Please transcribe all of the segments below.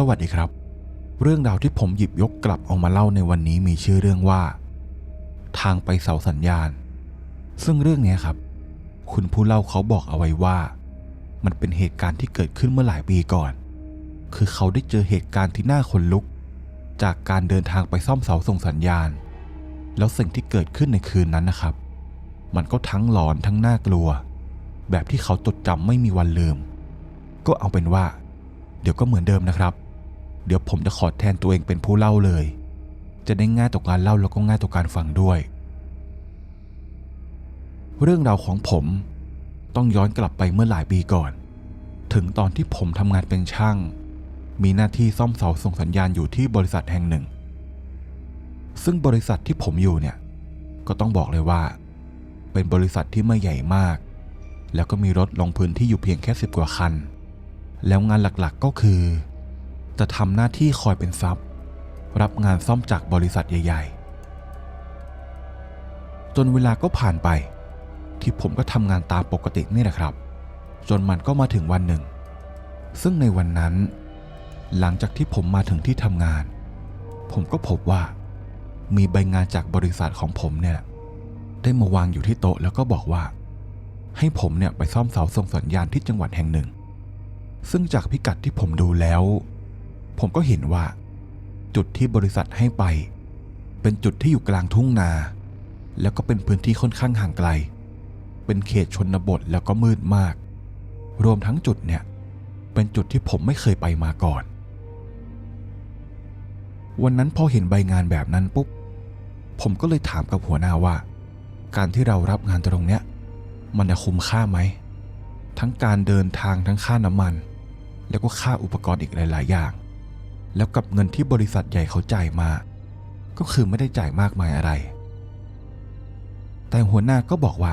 สวัสดีครับ เรื่องราวที่ผมหยิบยกกลับออกมาเล่าในวันนี้มีชื่อเรื่องว่า ทางไปเสาสัญญาณ ซึ่งเรื่องนี้ครับ คุณผู้เล่าเขาบอกเอาไว้ว่า มันเป็นเหตุการณ์ที่เกิดขึ้นเมื่อหลายปีก่อน คือเขาได้เจอเหตุการณ์ที่น่าขนลุก จากการเดินทางไปซ่อมเสาส่งสัญญาณ แล้วสิ่งที่เกิดขึ้นในคืนนั้นนะครับ มันก็ทั้งหลอนทั้งน่ากลัว แบบที่เขาจดจำไม่มีวันลืม ก็เอาเป็นว่าเดี๋ยวก็เหมือนเดิมนะครับ เดี๋ยวผมจะขอแทนตัวเองเป็นผู้เล่าเลย จะได้ง่ายต่อการเล่าแล้วก็ง่ายต่อการฟังด้วย เรื่องราวของผมต้องย้อนกลับไปเมื่อหลายปีก่อน ถึงตอนที่ผมทำงานเป็นช่าง มีหน้าที่ซ่อมเสาส่งสัญญาณอยู่ที่บริษัทแห่งหนึ่ง ซึ่งบริษัทที่ผมอยู่เนี่ย ก็ต้องบอกเลยว่า เป็นบริษัทที่ไม่ใหญ่มาก แล้วก็มีรถลงพื้นที่อยู่เพียงแค่สิบกว่าคัน แล้วงานหลักๆก็คือ จะทำหน้าที่คอยเป็นซับรับงานซ่อมจากบริษัทใหญ่ ๆ จนเวลาก็ผ่านไป ที่ผมก็ทำงานตามปกตินี่แหละครับ จนมันก็มาถึงวันหนึ่ง ซึ่งในวันนั้น หลังจากที่ผมมาถึงที่ทำงาน ผมก็พบว่า มีใบงานจากบริษัทของผมเนี่ย ได้มาวางอยู่ที่โต๊ะแล้วก็บอกว่า ให้ผมเนี่ยไปซ่อมเสาส่งสัญญาณที่จังหวัดแห่งหนึ่ง ซึ่งจากพิกัดที่ผมดูแล้ว ผมก็เห็นว่า จุดที่บริษัทให้ไป เป็นจุดที่อยู่กลางทุ่งนา แล้วก็เป็นพื้นที่ค่อนข้างห่างไกล เป็นเขตชนบทแล้วก็มืดมาก รวมทั้งจุดเนี่ย เป็นจุดที่ผมไม่เคยไปมาก่อน วันนั้นพอเห็นใบงานแบบนั้นปุ๊บ ผมก็เลยถามกับหัวหน้าว่า การที่เรารับงานตรงเนี้ย มันจะคุ้มค่าไหมทั้งการเดินทางทั้งค่าน้ำมัน แล้วก็ค่าอุปกรณ์อีกหลาย ๆ อย่าง แล้วกับเงินที่บริษัทใหญ่เขาจ่ายมา ก็คือไม่ได้จ่ายมากมายอะไร แต่หัวหน้าก็บอกว่า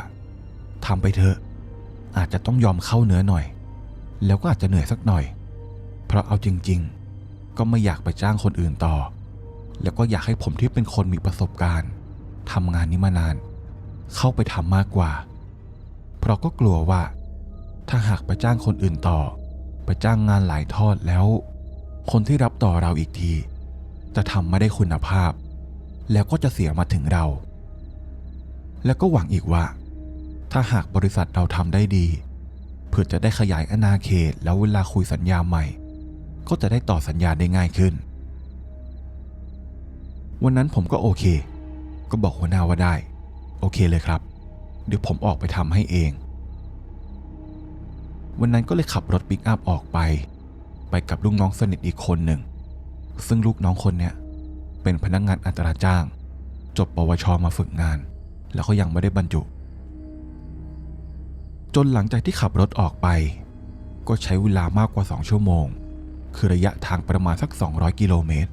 ทำไปเถอะ อาจจะต้องยอมเข้าเนื้อหน่อย แล้วก็อาจจะเหนื่อยสักหน่อย เพราะเอาจริง ๆ ก็ไม่อยากไปจ้างคนอื่นต่อ แล้วก็อยากให้ผมที่เป็นคนมีประสบการณ์ทำงานนี้มานาน เข้าไปทำมากกว่า เพราะก็กลัวว่า ถ้าหากไปจ้างคนอื่นต่อ ไปจ้างงานหลายทอดแล้ว คนที่รับต่อเราอีกที จะทำไม่ได้คุณภาพ แล้วก็จะเสียมาถึงเรา แล้วก็หวังอีกว่า ถ้าหากบริษัทเราทำได้ดีเพื่อจะได้ขยายอาณาเขตแล้วเวลาคุยสัญญาใหม่ ก็จะได้ต่อสัญญาได้ง่ายขึ้น วันนั้นผมก็โอเค ก็บอกหัวหน้าว่าได้ โอเคเลยครับ เดี๋ยวผมออกไปทำให้เองวันนั้นก็เลยขับรถปิกอัพออกไป ไปกับลูกน้องสนิทอีกคนหนึ่ง ซึ่งลูกน้องคนเนี้ยเป็นพนักงงานอัตราจ้าง จบปวชมาฝึกงาน แล้วก็ยังไม่ได้บรรจุ จนหลังจากที่ขับรถออกไป ก็ใช้เวลามากกว่า 2 ชั่วโมง คือระยะทางประมาณสัก 200 กิโลเมตร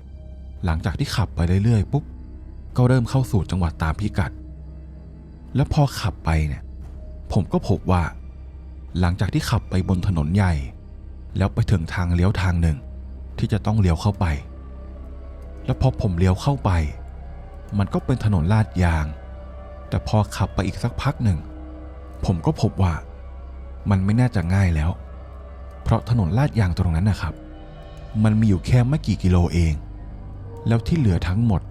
หลังจากที่ขับไปเรื่อยๆปุ๊บก็เริ่มเข้าสู่จังหวัดตามพิกัด แล้วพอขับไปเนี่ยผมก็พบว่า หลังจากที่ขับไปบนถนนใหญ่ แล้วไปถึงทางเลี้ยวทางหนึ่ง ที่จะต้องเลี้ยวเข้าไป แล้วพอผมเลี้ยวเข้าไป มันก็เป็นถนนลาดยาง แต่พอขับไปอีกสักพักหนึ่ง ผมก็พบว่า มันไม่น่าจะง่ายแล้ว เพราะถนนลาดยางตรงนั้นนะครับ มันมีอยู่แค่ไม่กี่กิโลเอง แล้วที่เหลือทั้งหมด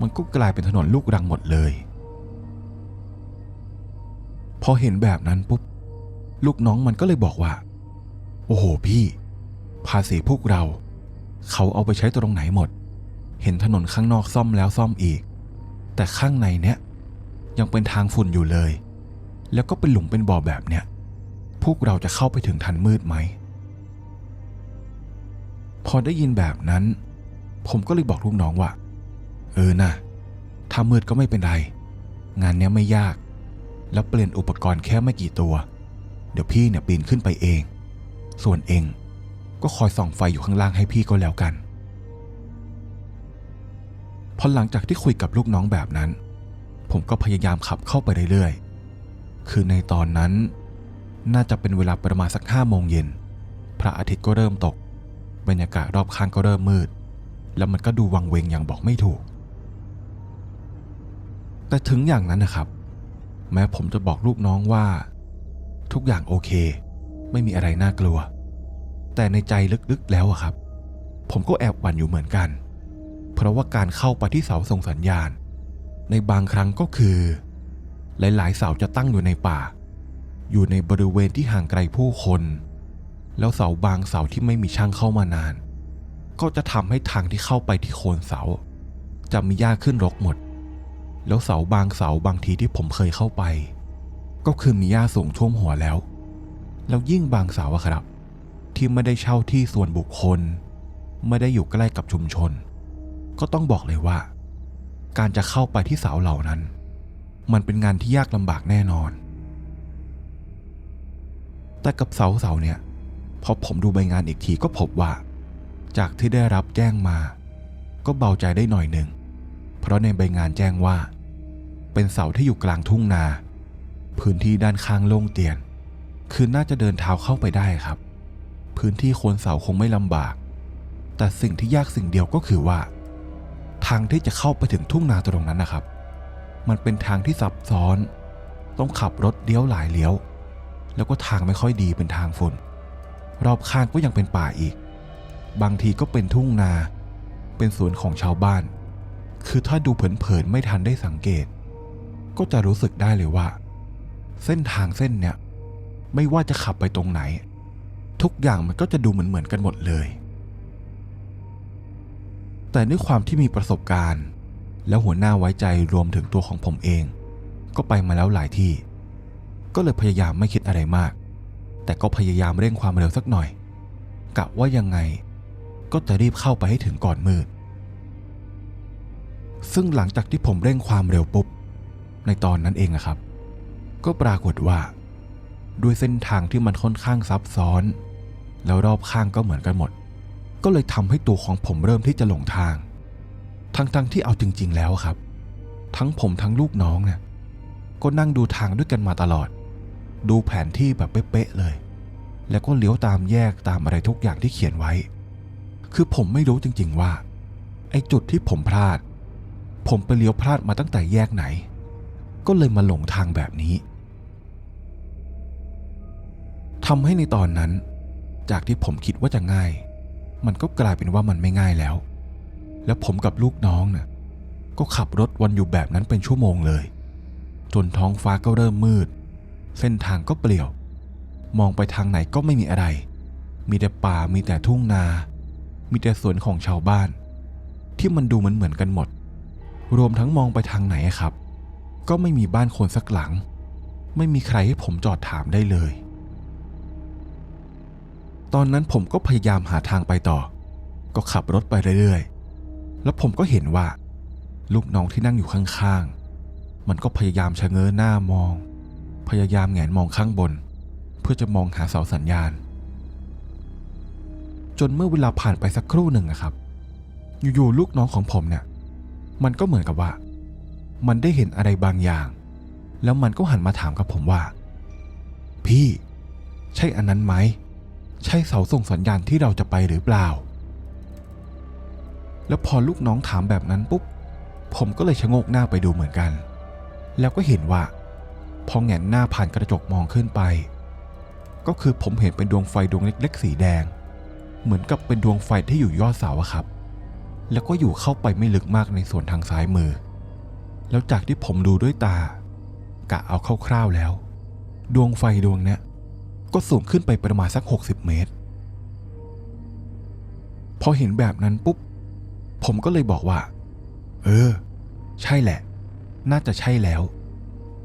มันก็กลายเป็นถนนลูกรังหมดเลย พอเห็นแบบนั้นปุ๊บลูกน้องมันก็เลยบอกว่า โอ้โหพี่ ภาษีพวกเรา เขาเอาไปใช้ตรงไหนหมด เห็นถนนข้างนอกซ่อมแล้วซ่อมอีก แต่ข้างในเนี้ยยังเป็นทางฝุ่นอยู่เลย แล้วก็เป็นหลุมเป็นบ่อแบบเนี้ยพวกเราจะเข้าไปถึงทันมืดไหม พอได้ยินแบบนั้น ผมก็เลยบอกลูกน้องว่า เออนะถ้ามืดก็ไม่เป็นไร งานเนี้ยไม่ยาก แล้วเปลี่ยนอุปกรณ์แค่ไม่กี่ตัว เดี๋ยวพี่เนี่ยปีนขึ้นไปเอง ส่วนเองก็คอยส่องไฟอยู่ข้างล่างให้พี่ก็แล้วกันพอหลังจากที่คุยกับลูกน้องแบบนั้น ผมก็พยายามขับเข้าไปเรื่อยๆ คือในตอนนั้น น่าจะเป็นเวลาประมาณสักห้าโมงเย็น พระอาทิตย์ก็เริ่มตก บรรยากาศรอบข้างก็เริ่มมืด แล้วมันก็ดูวังเวงอย่างบอกไม่ถูก แต่ถึงอย่างนั้นนะครับ แม้ผมจะบอกลูกน้องว่า ทุกอย่างโอเค ไม่มีอะไรน่ากลัว แต่ในใจลึกๆแล้วอะครับ ผมก็แอบหวั่นอยู่เหมือนกัน เพราะว่าการเข้าไปที่เสาส่งสัญญาณ ในบางครั้งก็คือ หลายๆเสาจะตั้งอยู่ในป่า อยู่ในบริเวณที่ห่างไกลผู้คน แล้วเสาบางเสาที่ไม่มีช่างเข้ามานาน ก็จะทำให้ทางที่เข้าไปที่โคนเสา จะมีหญ้าขึ้นรกหมด แล้วเสาบางเสาบางทีที่ผมเคยเข้าไป ก็คือมีหญ้าสูงท่วมหัวแล้ว แล้วยิ่งบางเสาอะครับ ที่ไม่ได้เช่าที่ส่วนบุคคล ไม่ได้อยู่ใกล้กับชุมชน ก็ต้องบอกเลยว่า การจะเข้าไปที่เสาเหล่านั้น มันเป็นงานที่ยากลำบากแน่นอน แต่กับเสาเสาเนี่ยพอผมดูใบงานอีกทีก็พบว่า จากที่ได้รับแจ้งมา ก็เบาใจได้หน่อยหนึ่ง เพราะในใบงานแจ้งว่า เป็นเสาที่อยู่กลางทุ่งนา พื้นที่ด้านข้างโล่งเตียน คือน่าจะเดินเท้าเข้าไปได้ครับ พื้นที่โคนเสาคงไม่ลำบาก แต่สิ่งที่ยากสิ่งเดียวก็คือว่า ทางที่จะเข้าไปถึงทุ่งนาตรงนั้นนะครับ มันเป็นทางที่ซับซ้อน ต้องขับรถเลี้ยวหลายเลี้ยว แล้วก็ทางไม่ค่อยดีเป็นทางฝนรอบข้างก็ยังเป็นป่าอีก บางทีก็เป็นทุ่งนา เป็นสวนของชาวบ้าน คือถ้าดูเผินๆไม่ทันได้สังเกต ก็จะรู้สึกได้เลยว่า เส้นทางเส้นเนี้ยไม่ว่าจะขับไปตรงไหน ทุกอย่างมันก็จะดูเหมือนเหมือนๆกันหมดเลย แต่ด้วยความที่มีประสบการณ์ แล้วหัวหน้าไว้ใจรวมถึงตัวของผมเอง ก็ไปมาแล้วหลายที่ ก็เลยพยายามไม่คิดอะไรมาก แต่ก็พยายามเร่งความเร็วสักหน่อยกะว่ายังไงก็จะรีบเข้าไปให้ถึงก่อนมืด ซึ่งหลังจากที่ผมเร่งความเร็วปุ๊บ ในตอนนั้นเองอะครับ ก็ปรากฏว่า ด้วยเส้นทางที่มันค่อนข้างซับซ้อน แล้วรอบข้างก็เหมือนกันหมด ก็เลยทำให้ตัวของผมเริ่มที่จะหลงทาง ทั้งๆทที่เอาจริง ๆ แล้วครับ ทั้งผมทั้งลูกน้องเนี่ยก็นั่งดูทางด้วยกันมาตลอด ดูแผนที่แบบเป๊ะๆเลย แล้วก็เลี้ยวตามแยกตามอะไรทุกอย่างที่เขียนไว้ คือผมไม่รู้จริง ๆ ว่า ไอ้จุดที่ผมพลาด ผมไปเลี้ยวพลาดมาตั้งแต่แยกไหน ก็เลยมาหลงทางแบบนี้ทำให้ในตอนนั้น จากที่ผมคิดว่าจะง่าย มันก็กลายเป็นว่ามันไม่ง่ายแล้ว แล้วผมกับลูกน้องน่ะก็ขับรถวนอยู่แบบนั้นเป็นชั่วโมงเลย จนท้องฟ้าก็เริ่มมืด เส้นทางก็เปลี่ยว มองไปทางไหนก็ไม่มีอะไร มีแต่ป่ามีแต่ทุ่งนา มีแต่สวนของชาวบ้าน ที่มันดูเหมือนเหมือนกันหมด รวมทั้งมองไปทางไหนครับ ก็ไม่มีบ้านคนสักหลัง ไม่มีใครให้ผมจอดถามได้เลย ตอนนั้นผมก็พยายามหาทางไปต่อ ก็ขับรถไปเรื่อยๆ แล้วผมก็เห็นว่า ลูกน้องที่นั่งอยู่ข้างๆ มันก็พยายามชะเง้อหน้ามอง พยายามแงนมองข้างบน เพื่อจะมองหาเสาสัญญาณ จนเมื่อเวลาผ่านไปสักครู่หนึ่งอะครับ อยู่ๆลูกน้องของผมเนี่ย มันก็เหมือนกับว่า มันได้เห็นอะไรบางอย่าง แล้วมันก็หันมาถามกับผมว่า พี่ ใช่อันนั้นไหม ใช่เสาส่งสัญญาณที่เราจะไปหรือเปล่า แล้วพอลูกน้องถามแบบนั้นปุ๊บ ผมก็เลยชะโงกหน้าไปดูเหมือนกัน แล้วก็เห็นว่า พอแงนหน้าผ่านกระจกมองขึ้นไป ก็คือผมเห็นเป็นดวงไฟดวงเล็กๆสีแดง เหมือนกับเป็นดวงไฟที่อยู่ยอดเสาครับ แล้วก็อยู่เข้าไปไม่ลึกมากในส่วนทางซ้ายมือ แล้วจากที่ผมดูด้วยตา กะเอาคร่าวๆแล้ว ดวงไฟดวงเนี้ย ก็สูงขึ้นไปประมาณสัก 60 เมตร พอเห็นแบบนั้นปุ๊บ ผมก็เลยบอกว่า เออ ใช่แหละ น่าจะใช่แล้ว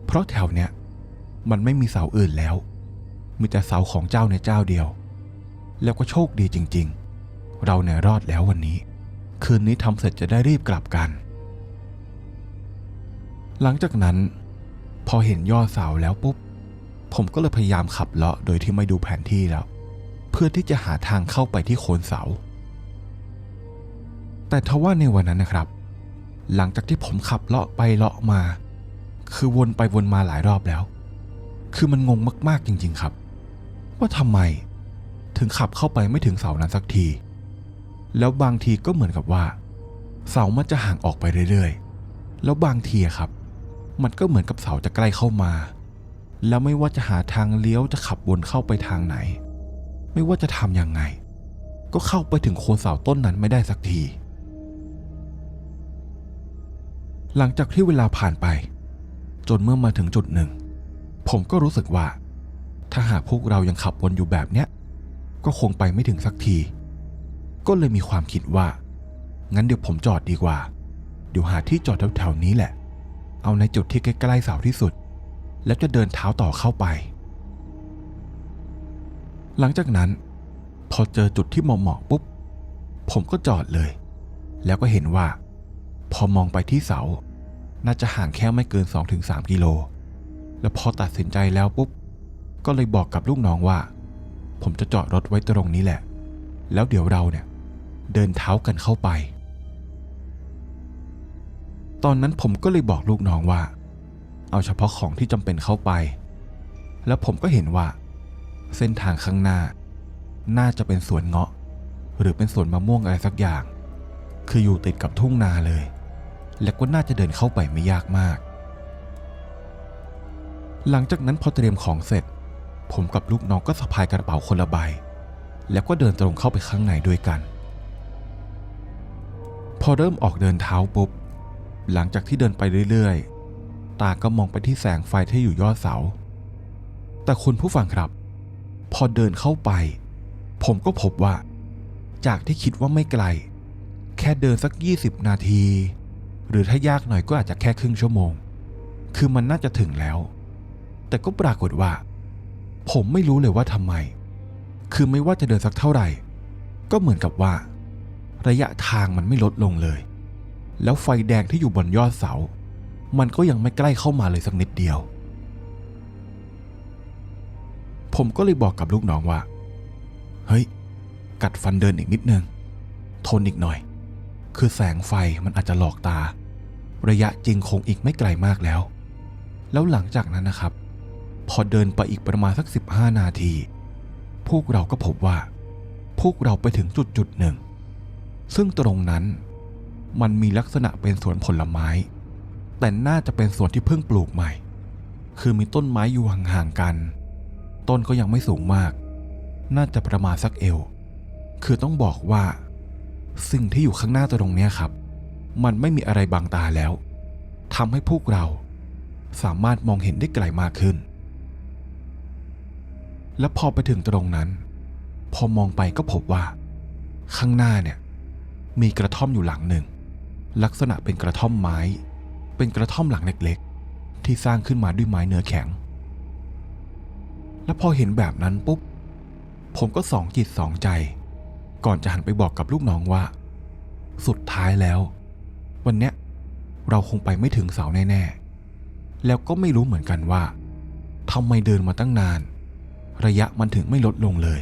เพราะแถวเนี้ยมันไม่มีเสาอื่นแล้ว มีแต่เสาของเจ้าในเจ้าเดียว แล้วก็โชคดีจริง ๆ เราเนี่ยรอดแล้ววันนี้ คืนนี้ทำเสร็จจะได้รีบกลับกัน หลังจากนั้น พอเห็นยอดเสาแล้วปุ๊บ ผมก็เลยพยายามขับเลาะโดยที่ไม่ดูแผนที่แล้ว เพื่อที่จะหาทางเข้าไปที่โคนเสา แต่ทว่าในวันนั้นนะครับ หลังจากที่ผมขับเลาะไปเลาะมา คือวนไปวนมาหลายรอบแล้ว คือมันงงมากๆจริง ๆครับ ว่าทำไมถึงขับเข้าไปไม่ถึงเสานั้นสักที แล้วบางทีก็เหมือนกับว่า เสามันจะห่างออกไปเรื่อยๆ แล้วบางทีครับ มันก็เหมือนกับเสาจะใกล้เข้ามา แล้วไม่ว่าจะหาทางเลี้ยวจะขับวนเข้าไปทางไหน ไม่ว่าจะทำยังไง ก็เข้าไปถึงโคนเสาต้นนั้นไม่ได้สักที หลังจากที่เวลาผ่านไป จนเมื่อมาถึงจุดหนึ่ง ผมก็รู้สึกว่า ถ้าหากพวกเรายังขับวนอยู่แบบเนี้ย ก็คงไปไม่ถึงสักที ก็เลยมีความคิดว่า งั้นเดี๋ยวผมจอดดีกว่า เดี๋ยวหาที่จอดแถวๆนี้แหละ เอาในจุดที่ใกล้ๆเสาที่สุด แล้วจะเดินเท้าต่อเข้าไป หลังจากนั้น พอเจอจุดที่เหมาะๆปุ๊บ ผมก็จอดเลย แล้วก็เห็นว่า พอมองไปที่เสา น่าจะห่างแค่ไม่เกิน 2-3 กิโล แล้วพอตัดสินใจแล้วปุ๊บ ก็เลยบอกกับลูกน้องว่า ผมจะจอดรถไว้ตรงนี้แหละ แล้วเดี๋ยวเราเนี่ย เดินเท้ากันเข้าไป ตอนนั้นผมก็เลยบอกลูกน้องว่า เอาเฉพาะของที่จำเป็นเข้าไป แล้วผมก็เห็นว่า เส้นทางข้างหน้า น่าจะเป็นสวนเงาะ หรือเป็นสวนมะม่วงอะไรสักอย่าง คืออยู่ติดกับทุ่งนาเลย และก็น่าจะเดินเข้าไปไม่ยากมาก หลังจากนั้นพอเตรียมของเสร็จ ผมกับลูกน้องก็สะพายกระเป๋าคนละใบ แล้วก็เดินตรงเข้าไปข้างในด้วยกัน พอเริ่มออกเดินเท้าปุ๊บหลังจากที่เดินไปเรื่อยๆ ตาก็มองไปที่แสงไฟที่อยู่ยอดเสา แต่คุณผู้ฟังครับ พอเดินเข้าไป ผมก็พบว่า จากที่คิดว่าไม่ไกล แค่เดินสัก 20 นาที หรือถ้ายากหน่อยก็อาจจะแค่ครึ่งชั่วโมง คือมันน่าจะถึงแล้ว แต่ก็ปรากฏว่า ผมไม่รู้เลยว่าทำไม คือไม่ว่าจะเดินสักเท่าไหร่ ก็เหมือนกับว่า ระยะทางมันไม่ลดลงเลย แล้วไฟแดงที่อยู่บนยอดเสา มันก็ยังไม่ใกล้เข้ามาเลยสักนิดเดียว ผมก็เลยบอกกับลูกน้องว่า เฮ้ย กัดฟันเดินอีกนิดนึง ทนอีกหน่อย คือแสงไฟมันอาจจะหลอกตา ระยะจริงคงอีกไม่ไกลมากแล้ว แล้วหลังจากนั้นนะครับ พอเดินไปอีกประมาณสัก 15 นาที พวกเราก็พบว่า พวกเราไปถึงจุดจุดหนึ่ง ซึ่งตรงนั้นมันมีลักษณะเป็นสวนผลไม้ แต่น่าจะเป็นส่วนที่เพิ่งปลูกใหม่ คือมีต้นไม้อยู่ห่างๆกัน ต้นก็ยังไม่สูงมาก น่าจะประมาณสักเอว คือต้องบอกว่า สิ่งที่อยู่ข้างหน้าตรงเนี้ยครับ มันไม่มีอะไรบังตาแล้วทำให้พวกเราสามารถมองเห็นได้ไกลมากขึ้น และพอไปถึงตรงนั้น พอมองไปก็พบว่า ข้างหน้าเนี่ย มีกระท่อมอยู่หลังหนึ่ง ลักษณะเป็นกระท่อมไม้ เป็นกระท่อมหลังเล็กๆ ที่สร้างขึ้นมาด้วยไม้เนื้อแข็ง และพอเห็นแบบนั้นปุ๊บ ผมก็สองจิตสองใจ ก่อนจะหันไปบอกกับลูกน้องว่า สุดท้ายแล้ว วันเนี้ยเราคงไปไม่ถึงเสาแน่ๆ แล้วก็ไม่รู้เหมือนกันว่าทำไมเดินมาตั้งนาน ระยะมันถึงไม่ลดลงเลย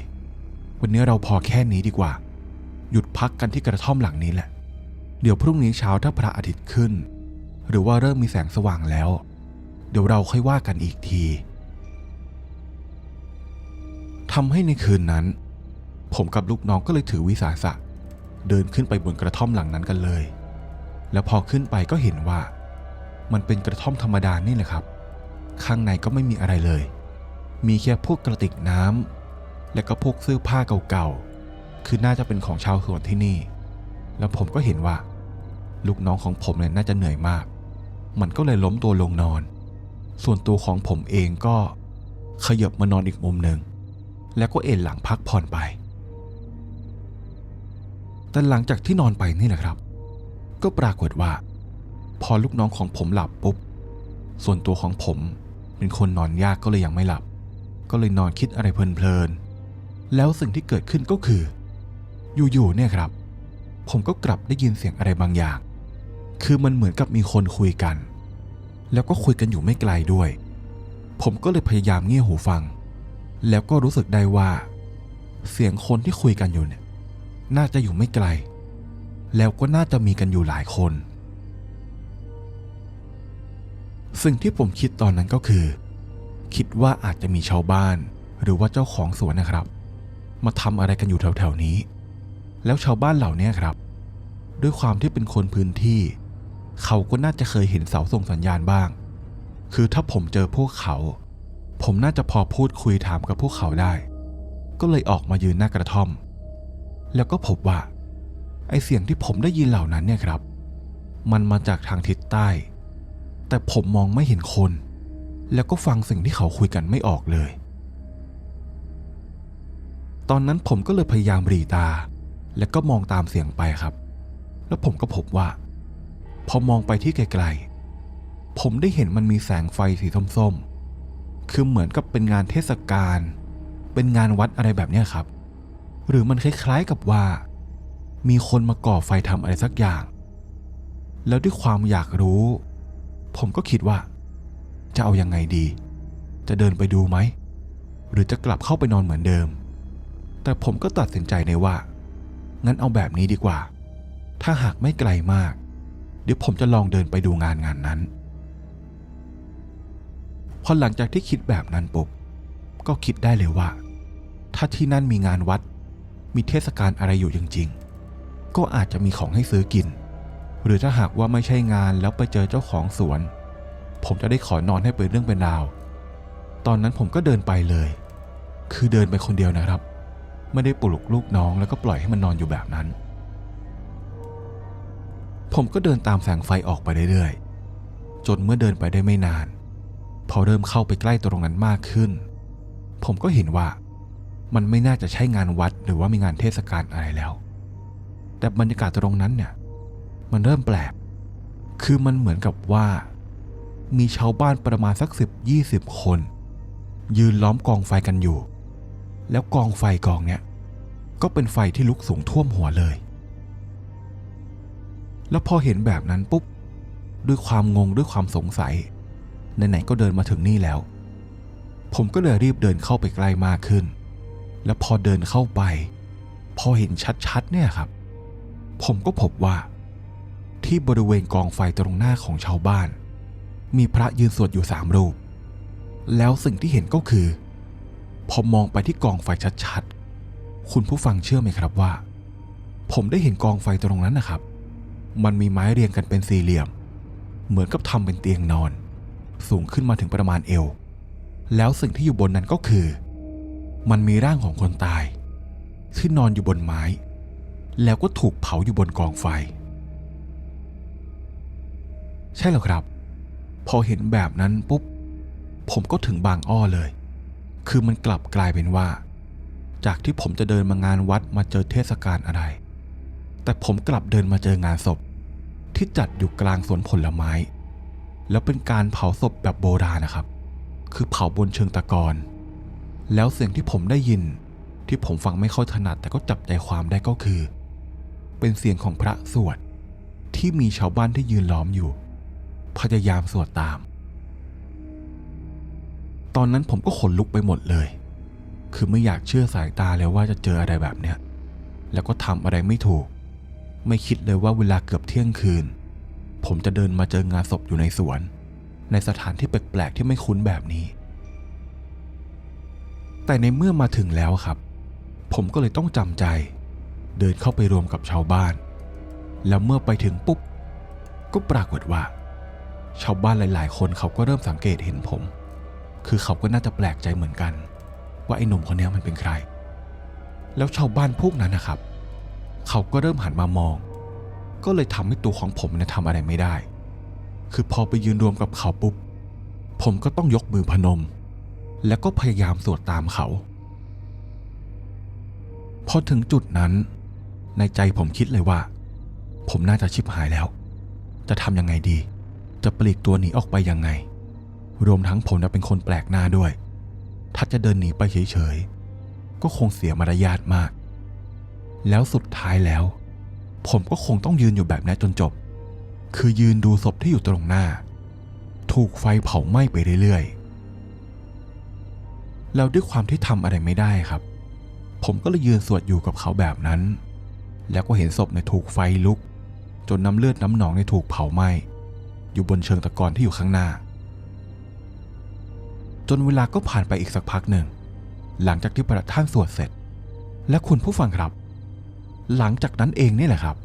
วันนี้เราพอแค่นี้ดีกว่า หยุดพักกันที่กระท่อมหลังนี้แหละ เดี๋ยวพรุ่งนี้เช้าถ้าพระอาทิตย์ขึ้น หรือว่าเริ่มมีแสงสว่างแล้ว เดี๋ยวเราค่อยว่ากันอีกทีทำให้ในคืนนั้น ผมกับลูกน้องก็เลยถือวิสาสะ เดินขึ้นไปบนกระท่อมหลังนั้นกันเลย แล้วพอขึ้นไปก็เห็นว่า มันเป็นกระท่อมธรรมดานี่แหละครับ ข้างในก็ไม่มีอะไรเลย มีแค่พวกกระติกน้ำและก็พวกเสื้อผ้าเก่าๆคือน่าจะเป็นของชาวสวนที่นี่ แล้วผมก็เห็นว่า ลูกน้องของผมเนี่ยน่าจะเหนื่อยมาก มันก็เลยล้มตัวลงนอน ส่วนตัวของผมเองก็ขยับมานอนอีกมุมหนึ่ง แล้วก็เอนหลังพักผ่อนไป แต่หลังจากที่นอนไปนี่แหละครับ ก็ปรากฏว่า พอลูกน้องของผมหลับปุ๊บ ส่วนตัวของผมเป็นคนนอนยากก็เลยยังไม่หลับ ก็เลยนอนคิดอะไรเพลินๆ แล้วสิ่งที่เกิดขึ้นก็คือ อยู่ๆเนี่ยครับ ผมก็กลับได้ยินเสียงอะไรบางอย่าง คือมันเหมือนกับมีคนคุยกัน แล้วก็คุยกันอยู่ไม่ไกลด้วย ผมก็เลยพยายามเงี่ยหูฟัง แล้วก็รู้สึกได้ว่า เสียงคนที่คุยกันอยู่เนี่ย น่าจะอยู่ไม่ไกล แล้วก็น่าจะมีกันอยู่หลายคน สิ่งที่ผมคิดตอนนั้นก็คือ คิดว่าอาจจะมีชาวบ้าน หรือว่าเจ้าของสวนนะครับ มาทำอะไรกันอยู่แถวๆนี้ แล้วชาวบ้านเหล่านี้ครับ ด้วยความที่เป็นคนพื้นที่ เขาก็น่าจะเคยเห็นเสาส่งสัญญาณบ้าง คือถ้าผมเจอพวกเขา ผมน่าจะพอพูดคุยถามกับพวกเขาได้ ก็เลยออกมายืนหน้ากระท่อม แล้วก็พบว่า ไอเสียงที่ผมได้ยินเหล่านั้นเนี่ยครับ มันมาจากทางทิศใต้ แต่ผมมองไม่เห็นคน แล้วก็ฟังสิ่งที่เขาคุยกันไม่ออกเลย ตอนนั้นผมก็เลยพยายามหรีตา แล้วก็มองตามเสียงไปครับ แล้วผมก็พบว่า พอมองไปที่ไกลๆ ผมได้เห็นมันมีแสงไฟสีส้มๆ คือเหมือนกับเป็นงานเทศกาล เป็นงานวัดอะไรแบบนี้ครับ หรือมันคล้ายๆกับว่า มีคนมาก่อไฟทำอะไรสักอย่าง แล้วด้วยความอยากรู้ ผมก็คิดว่า จะเอายังไงดี จะเดินไปดูไหม หรือจะกลับเข้าไปนอนเหมือนเดิม แต่ผมก็ตัดสินใจในว่า งั้นเอาแบบนี้ดีกว่า ถ้าหากไม่ไกลมาก เดี๋ยวผมจะลองเดินไปดูงานงานนั้น พอหลังจากที่คิดแบบนั้นปุ๊บก็คิดได้เลยว่า ถ้าที่นั่นมีงานวัด มีเทศกาลอะไรอยู่จริง ๆ ก็อาจจะมีของให้ซื้อกิน หรือถ้าหากว่าไม่ใช่งานแล้วไปเจอเจ้าของสวน ผมจะได้ขอนอนให้เป็นเรื่องเป็นราว ตอนนั้นผมก็เดินไปเลย คือเดินไปคนเดียวนะครับ ไม่ได้ปลุกลูกน้องแล้วก็ปล่อยให้มันนอนอยู่แบบนั้น ผมก็เดินตามแสงไฟออกไปเรื่อยๆ จนเมื่อเดินไปได้ไม่นาน พอเริ่มเข้าไปใกล้ตรงนั้นมากขึ้น ผมก็เห็นว่า มันไม่น่าจะใช่งานวัดหรือว่ามีงานเทศกาลอะไรแล้ว แต่บรรยากาศตรงนั้นเนี่ย มันเริ่มแปลก คือมันเหมือนกับว่า มีชาวบ้านประมาณสักสิบยี่สิบคน ยืนล้อมกองไฟกันอยู่ แล้วกองไฟกองเนี้ยก็เป็นไฟที่ลุกสูงท่วมหัวเลย แล้วพอเห็นแบบนั้นปุ๊บ ด้วยความงงด้วยความสงสัย ไหนๆก็เดินมาถึงนี่แล้ว ผมก็เลยรีบเดินเข้าไปใกล้มากขึ้น แล้วพอเดินเข้าไป พอเห็นชัดๆเนี่ยครับ ผมก็พบว่า ที่บริเวณกองไฟตรงหน้าของชาวบ้าน มีพระยืนสวดอยู่สามรูป แล้วสิ่งที่เห็นก็คือ พอมองไปที่กองไฟชัดๆ คุณผู้ฟังเชื่อไหมครับว่า ผมได้เห็นกองไฟตรงนั้นนะครับ มันมีไม้เรียงกันเป็นสี่เหลี่ยม เหมือนกับทำเป็นเตียงนอน สูงขึ้นมาถึงประมาณเอว แล้วสิ่งที่อยู่บนนั้นก็คือ มันมีร่างของคนตาย ที่นอนอยู่บนไม้ แล้วก็ถูกเผาอยู่บนกองไฟ ใช่แล้วครับ พอเห็นแบบนั้นปุ๊บ ผมก็ถึงบางอ้อเลย คือมันกลับกลายเป็นว่า จากที่ผมจะเดินมางานวัดมาเจอเทศกาลอะไร แต่ผมกลับเดินมาเจองานศพ ที่จัดอยู่กลางสวนผลไม้ แล้วเป็นการเผาศพแบบโบราณนะครับ คือเผาบนเชิงตะกอนแล้วเสียงที่ผมได้ยิน ที่ผมฟังไม่ค่อยถนัดแต่ก็จับใจความได้ก็คือ เป็นเสียงของพระสวดที่มีชาวบ้านที่ยืนล้อมอยู่ พยายามสวดตาม ตอนนั้นผมก็ขนลุกไปหมดเลย คือไม่อยากเชื่อสายตาเลยว่าจะเจออะไรแบบเนี้ยแล้วก็ทำอะไรไม่ถูก ไม่คิดเลยว่าเวลาเกือบเที่ยงคืน ผมจะเดินมาเจองานศพอยู่ในสวน ในสถานที่แปลกๆที่ไม่คุ้นแบบนี้ แต่ในเมื่อมาถึงแล้วครับ ผมก็เลยต้องจำใจ เดินเข้าไปรวมกับชาวบ้าน แล้วเมื่อไปถึงปุ๊บ ก็ปรากฏว่า ชาวบ้านหลาย ๆ คนเขาก็เริ่มสังเกตเห็นผม คือเขาก็น่าจะแปลกใจเหมือนกัน ว่าไอ้หนุ่มคนนี้มันเป็นใคร แล้วชาวบ้านพวกนั้นนะครับ เขาก็เริ่มหันมามอง ก็เลยทำให้ตัวของผมเนี่ยทำอะไรไม่ได้ คือพอไปยืนรวมกับเขาปุ๊บ ผมก็ต้องยกมือพนม แล้วก็พยายามสวดตามเขา พอถึงจุดนั้น ในใจผมคิดเลยว่า ผมน่าจะชิบหายแล้ว จะทำยังไงดี จะปลีกตัวหนีออกไปยังไง รวมทั้งผมเป็นคนแปลกหน้าด้วย ถ้าจะเดินหนีไปเฉยๆ ก็คงเสียมารยาทมาก แล้วสุดท้ายแล้ว ผมก็คงต้องยืนอยู่แบบนี้นจนจบ คือยืนดูศพที่อยู่ตรงหน้า ถูกไฟเผาไหม้ไปเรื่อยๆ แล้วด้วยความที่ทำอะไรไม่ได้ครับ ผมก็เลยยืนสวดอยู่กับเขาแบบนั้น แล้วก็เห็นศพในถูกไฟลุก จนน้ำเลือดน้ำหนองในถูกเผาไหม้อยู่บนเชิงตะกอนที่อยู่ข้างหน้า จนเวลาก็ผ่านไปอีกสักพักหนึ่ง หลังจากที่ประท่านสวดเสร็จ และคุณผู้ฟังครับ หลังจากนั้นเองนี่แหละครับ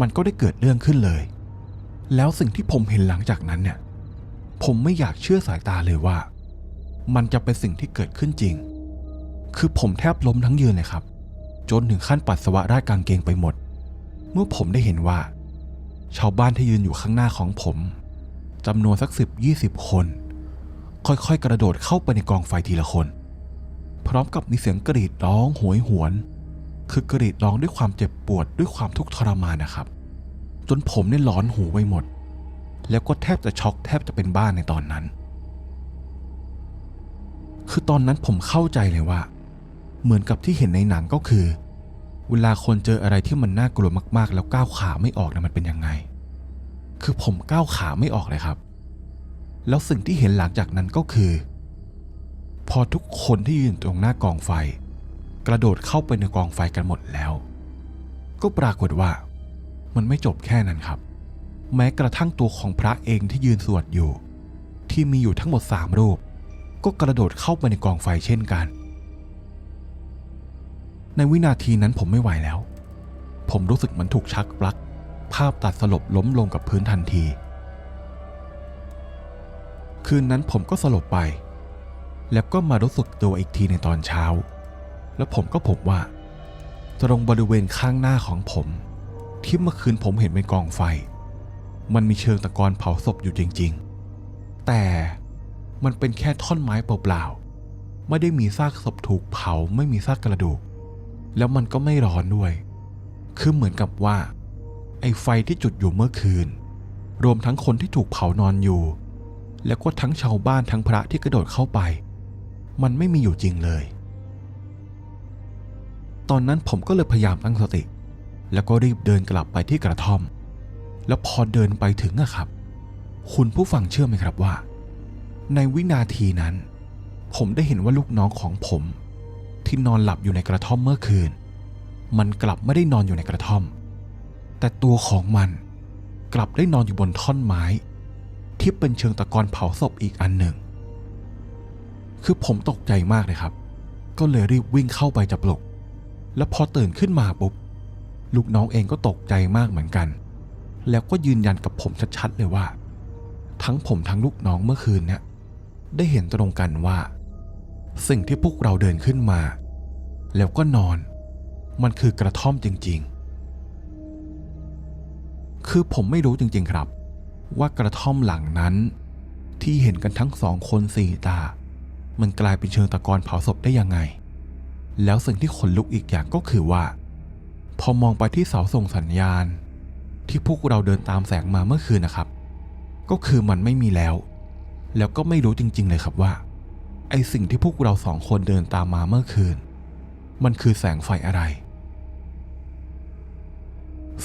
มันก็ได้เกิดเรื่องขึ้นเลย แล้วสิ่งที่ผมเห็นหลังจากนั้นเนี่ย ผมไม่อยากเชื่อสายตาเลยว่า มันจะเป็นสิ่งที่เกิดขึ้นจริง คือผมแทบล้มทั้งยืนเลยครับ จนถึงขั้นปัสสาวะราดกางเกงไปหมด เมื่อผมได้เห็นว่า ชาวบ้านที่ยืนอยู่ข้างหน้าของผมจำนวนสักสิบยี่สิบคน ค่อยๆ กระโดดเข้าไปในกองไฟทีละคน พร้อมกับมีเสียงกรีดร้องโหยหวน คือกรีดร้องด้วยความเจ็บปวดด้วยความทุกข์ทรมานนะครับ จนผมเนี่ยหลอนหูไปหมด แล้วก็แทบจะช็อกแทบจะเป็นบ้านในตอนนั้น คือตอนนั้นผมเข้าใจเลยว่า เหมือนกับที่เห็นในหนังก็คือ เวลาคนเจออะไรที่มันน่ากลัวมากๆ แล้วก้าวขาไม่ออกนะมันเป็นยังไง คือผมก้าวขาไม่ออกเลยครับ แล้วสิ่งที่เห็นหลังจากนั้นก็คือ พอทุกคนที่ยืนตรงหน้ากองไฟ กระโดดเข้าไปในกองไฟกันหมดแล้ว ก็ปรากฏว่า มันไม่จบแค่นั้นครับ แม้กระทั่งตัวของพระเองที่ยืนสวดอยู่ ที่มีอยู่ทั้งหมดสามรูป ก็กระโดดเข้าไปในกองไฟเช่นกัน ในวินาทีนั้นผมไม่ไหวแล้ว ผมรู้สึกเหมือนถูกชักปลั๊กภาพตัดสลบล้มลงกับพื้นทันที คืนนั้นผมก็สลบไป แล้วก็มารู้สึกตัวอีกทีในตอนเช้า แล้วผมก็พบว่า ตรงบริเวณข้างหน้าของผม ที่เมื่อคืนผมเห็นเป็นกองไฟ มันมีเชิงตะกอนเผาศพอยู่จริง ๆ แต่มันเป็นแค่ท่อนไม้เปล่าๆไม่ได้มีซากศพถูกเผาไม่มีซากกระดูก แล้วมันก็ไม่ร้อนด้วย คือเหมือนกับว่า ไอ้ไฟที่จุดอยู่เมื่อคืน รวมทั้งคนที่ถูกเผานอนอยู่ แล้วก็ทั้งชาวบ้านทั้งพระที่กระโดดเข้าไป มันไม่มีอยู่จริงเลย ตอนนั้นผมก็เลยพยายามตั้งสติ แล้วก็รีบเดินกลับไปที่กระท่อม แล้วพอเดินไปถึงอะครับ คุณผู้ฟังเชื่อไหมครับว่า ในวินาทีนั้น ผมได้เห็นว่าลูกน้องของผม ที่นอนหลับอยู่ในกระท่อมเมื่อคืน มันกลับไม่ได้นอนอยู่ในกระท่อม แต่ตัวของมันกลับได้นอนอยู่บนท่อนไม้ ที่เป็นเชิงตะกอนเผาศพอีกอันหนึ่ง คือผมตกใจมากเลยครับ ก็เลยรีบวิ่งเข้าไปจะปลุก แล้วพอตื่นขึ้นมาปุ๊บลูกน้องเองก็ตกใจมากเหมือนกัน แล้วก็ยืนยันกับผมชัดๆเลยว่า ทั้งผมทั้งลูกน้องเมื่อคืนเนี่ยได้เห็นตรงกันว่า สิ่งที่พวกเราเดินขึ้นมา แล้วก็นอน มันคือกระท่อมจริง ๆ คือผมไม่รู้จริงๆครับ ว่ากระท่อมหลังนั้น ที่เห็นกันทั้งสองคนสี่ตา มันกลายเป็นเชิงตะกอนเผาศพได้ยังไง แล้วสิ่งที่ขนลุกอีกอย่างก็คือว่า พอมองไปที่เสาส่งสัญญาณ ที่พวกเราเดินตามแสงมาเมื่อคืนนะครับ ก็คือมันไม่มีแล้ว แล้วก็ไม่รู้จริง ๆ เลยครับว่า ไอสิ่งที่พวกเราสองคนเดินตามมาเมื่อคืน มันคือแสงไฟอะไร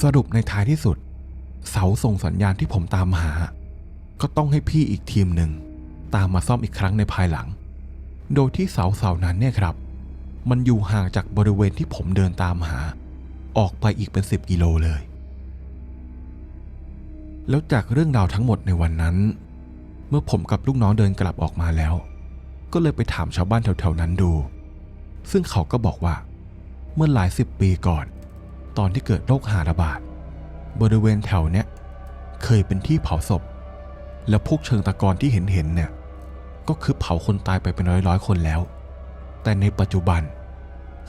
สรุปในท้ายที่สุด เสาส่งสัญญาณที่ผมตามหา ก็ต้องให้พี่อีกทีมหนึ่งตามมาซ่อมอีกครั้งในภายหลัง โดยที่เสาเสานั้นเนี่ยครับ มันอยู่ห่างจากบริเวณที่ผมเดินตามหา ออกไปอีกเป็นสิบกิโลเลย แล้วจากเรื่องราวทั้งหมดในวันนั้น เมื่อผมกับลูกน้องเดินกลับออกมาแล้ว ก็เลยไปถามชาวบ้านแถวๆนั้นดู ซึ่งเขาก็บอกว่า เมื่อหลายสิบปีก่อน ตอนที่เกิดโรคหาระบาด บริเวณแถวเนี้ยเคยเป็นที่เผาศพ แล้วพวกเชิงตะกอนที่เห็นเห็นๆเนี่ยก็คือเผาคนตายไปเป็นร้อยๆคนแล้ว แต่ในปัจจุบัน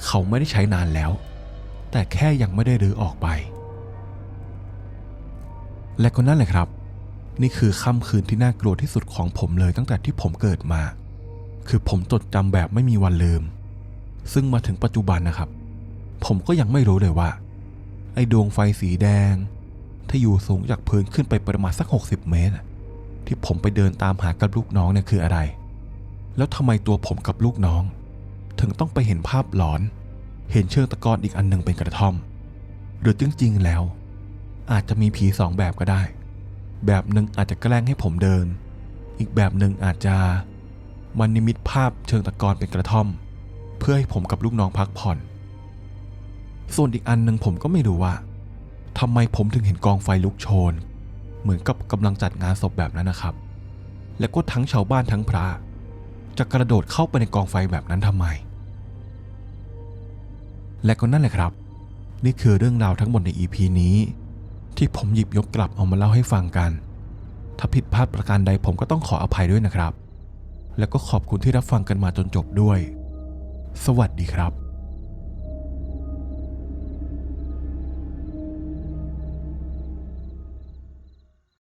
เขาไม่ได้ใช้นานแล้ว แต่แค่ยังไม่ได้รื้อออกไป และก็นั่นแหละครับ นี่คือค่ำคืนที่น่ากลัวที่สุดของผมเลยตั้งแต่ที่ผมเกิดมา คือผมจดจำแบบไม่มีวันลืม ซึ่งมาถึงปัจจุบันนะครับ ผมก็ยังไม่รู้เลยว่า ไอ้ดวงไฟสีแดง ที่อยู่สูงจากพื้นขึ้นไปประมาณสัก 60 เมตรที่ผมไปเดินตามหากับลูกน้องเนี่ยคืออะไร แล้วทำไมตัวผมกับลูกน้อง ถึงต้องไปเห็นภาพหลอน เห็นเชิงตะกอนอีกอันหนึ่งเป็นกระท่อม หรือจริงๆแล้ว อาจจะมีผีสองแบบก็ได้ แบบหนึ่งอาจจะแกล้งให้ผมเดิน อีกแบบหนึ่งอาจจะมันนิมิตภาพเชิงตะกอนเป็นกระท่อม เพื่อให้ผมกับลูกน้องพักผ่อน ส่วนอีกอันหนึ่งผมก็ไม่รู้ว่าทำไมผมถึงเห็นกองไฟลุกโชน เหมือนกับกำลังจัดงานศพแบบนั้นนะครับ และก็ทั้งชาวบ้านทั้งพระจะกระโดดเข้าไปในกองไฟแบบนั้นทำไม และก็นั่นแหละครับ นี่คือเรื่องราวทั้งหมดใน EP นี้ ที่ผมหยิบยกกลับเอามาเล่าให้ฟังกัน ถ้าผิดพลาดประการใดผมก็ต้องขออภัยด้วยนะครับ และก็ขอบคุณที่รับฟังกันมาจนจบด้วย สวัสดีครับ